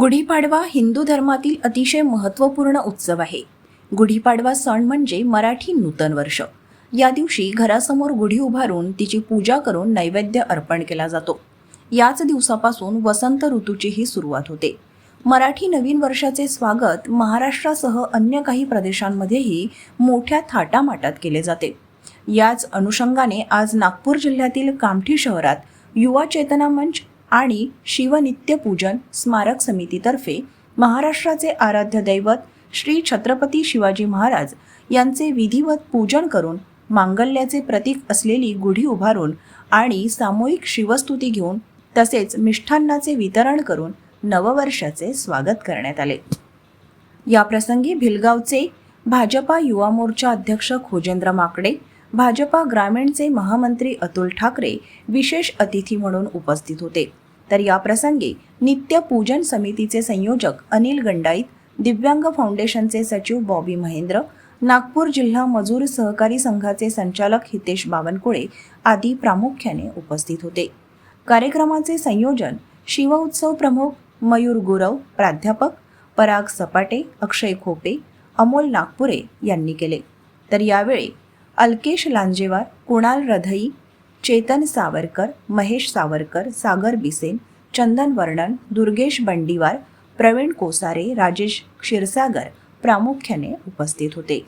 गुढीपाडवा हिंदू धर्मातील अतिशय महत्त्वपूर्ण उत्सव आहे. गुढीपाडवा सण म्हणजे मराठी नूतन वर्ष. या दिवशी घरासमोर गुढी उभारून तिची पूजा करून नैवेद्य अर्पण केला जातो. याच दिवसापासून वसंत ऋतूचीही सुरुवात होते. मराठी नवीन वर्षाचे स्वागत महाराष्ट्रासह अन्य काही प्रदेशांमध्येही मोठ्या थाटामाटात केले जाते. याच अनुषंगाने आज नागपूर जिल्ह्यातील कामठी शहरात युवा चेतना मंच आणि शिवनित्यपूजन स्मारक समितीतर्फे महाराष्ट्राचे आराध्य दैवत श्री छत्रपती शिवाजी महाराज यांचे विधिवत पूजन करून मांगल्याचे प्रतीक असलेली गुढी उभारून आणि सामूहिक शिवस्तुती घेऊन तसेच मिष्ठान्नाचे वितरण करून नववर्षाचे स्वागत करण्यात आले. याप्रसंगी भिलगावचे भाजपा युवा मोर्चा अध्यक्ष खोजेंद्र माकडे भाजपा ग्रामीणचे महामंत्री अतुल ठाकरे विशेष अतिथी म्हणून उपस्थित होते. तर या प्रसंगी नित्य पूजन समितीचे संयोजक अनिल गंडाईत दिव्यांग फाउंडेशनचे सचिव बॉबी महेंद्र नागपूर जिल्हा मजूर सहकारी संघाचे संचालक हितेश बावनकुळे आदी प्रामुख्याने उपस्थित होते. कार्यक्रमाचे संयोजन शिवउत्सव प्रमुख मयूर गुरव प्राध्यापक पराग सपाटे अक्षय खोपे अमोल नागपुरे यांनी केले. तर यावेळी अल्केश लांजेवार कुणाल रधई चेतन सावरकर महेश सावरकर सागर बिसेन चंदन वर्णन दुर्गेश बंडीवार प्रवीण कोसारे राजेश क्षीरसागर प्रामुख्याने उपस्थित होते.